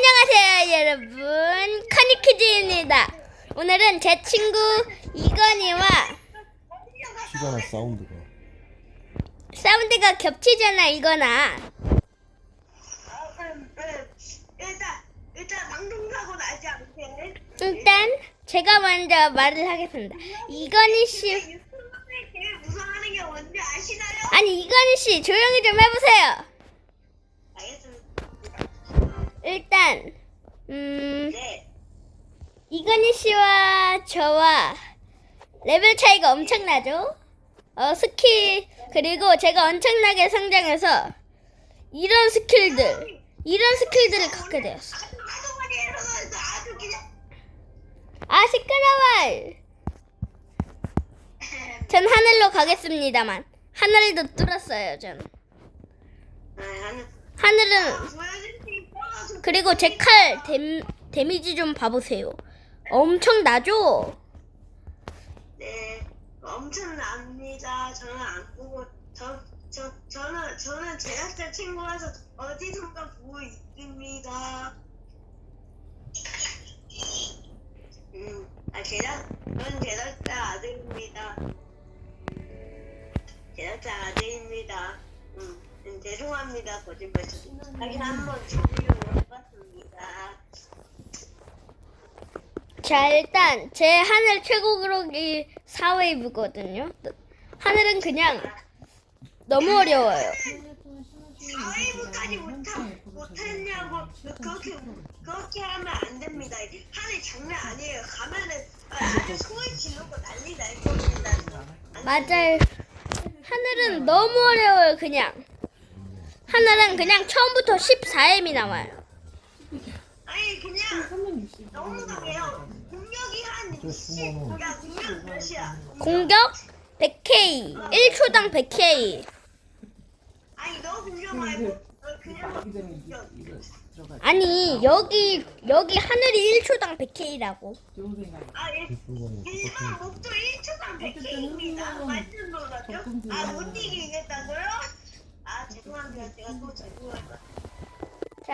안녕하세요 여러분. 카니키즈입니다. 오늘은 제 친구 이건이와 시간의 사운드가. 사운드가 겹치잖아 이건아. 음, 일단 일단 방송사고 나지 않게 일단 제가 먼저 말을 하겠습니다. 이건희 씨. 제일 무서워하는 게 뭔지 아시나요? 아니 이건희 씨 조용히 좀 해보세요 이건희 씨와 저와 레벨 차이가 엄청나죠? 어, 스킬, 그리고 제가 엄청나게 성장해서 이런 스킬들, 이런 스킬들을 갖게 되었어. 아, 시끄러워! 전 하늘로 가겠습니다만. 하늘도 뚫었어요, 전. 하늘은. 그리고 제 칼 데미지 좀 봐보세요. 엄청나죠? 네. 엄청납니다. 저는 안 보고 저, 저, 저는 저는 제작자 친구라서 어디선가 보고 있습니다. 음, 아 제작 저는 제작자 아들입니다. 제작자 아들입니다. 음, 음, 죄송합니다. 거짓말. 하긴 한번 죽이려고 해봤습니다. 자, 일단 제 하늘 최고 기록이 4웨이브거든요. 하늘은 그냥 너무 어려워요. 사회부까지 못했냐고 그렇게 그렇게 하면 안 됩니다. 하늘 장난 아니에요. 가면은 아주 소리 지르고 난리 날 겁니다. 안 맞아요. 하늘은 너무 어려워요, 그냥. 하늘은 그냥 처음부터 14M이 나와요. 아니 그냥 너무 강해요. 공격이 한저 숨어놓은 야, 공격 몇이야? 공격 100K, 1초당 100K. 아니 너 공격 말고 어, 그냥 공격. 아니, 여기 여기 하늘이 1초당 100K라고. 아, 예. 일반 목도 1초당 100K입니다. 맞는 거라죠? 아, 못 이기겠다고요? 아, 죄송합니다. 제가 또 죄송합니다.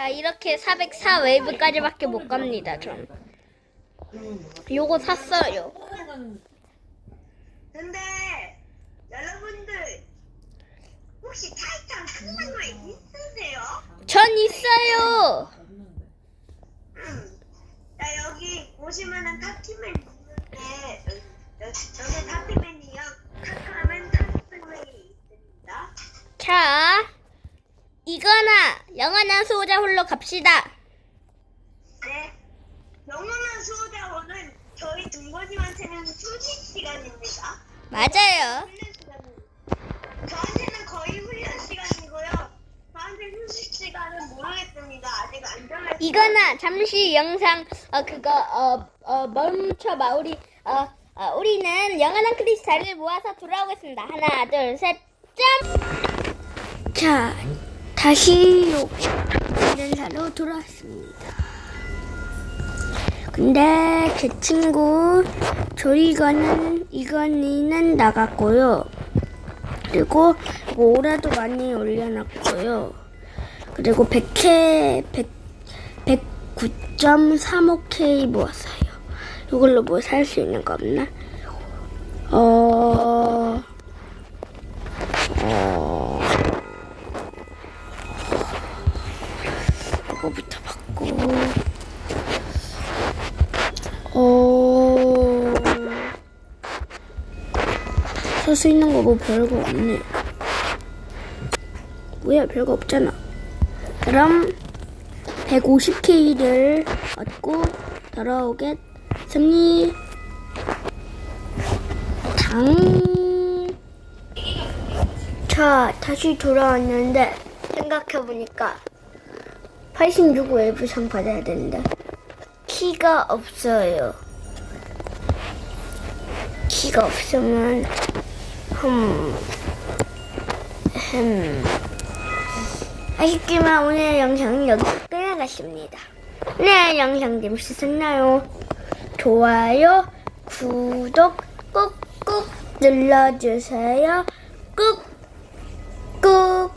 자, 이렇게 404 웨이브까지밖에 못 갑니다, 전. 요거 샀어요. 근데 여러분들 혹시 타이탄 쓰는 거 있으세요? 전 있어요. 음. 자 여기 보시면은 타티맨 있는데 여- 여- 저게 타티맨이요. 타카면 타티맨이 있습니다. 자, 이거나 영원한 수호자 홀로 갑시다. 네. 영원한 수호자원은 저희 둥거님한테는 수직 시간입니다. 맞아요. 훈련 시간입니다. 저한테는 거의 훈련 시간이고요. 저한테 휴식 시간은 모르겠습니다. 아직 안 정했어요. 이거나 잠시 영상 어 그거 어 어 멈춰봐 우리 어, 어 우리는 영원한 크리스탈을 모아서 돌아오겠습니다 하나 둘 셋 점. 자 다시 연사로 돌아왔습니다. 근데 제 친구 조이거는 이건이는 나갔고요. 그리고 모라도 많이 올려놨고요. 그리고 100K, 100, 109.35K 모았어요. 이걸로 뭐 살 수 있는 거 없나? 살수 있는 거뭐 별거 없네. 뭐야, 별거 없잖아. 그럼 150K를 얻고 돌아오겠습니다. 당. 자, 다시 돌아왔는데 생각해보니까 86 웨브상 받아야 되는데 키가 없어요. 키가 없으면 흠, 흠. 아쉽지만 오늘 영상은 여기서 끝나갔습니다. 네, 영상 재밌으셨나요? 좋아요, 구독 꾹꾹 눌러주세요. 꾹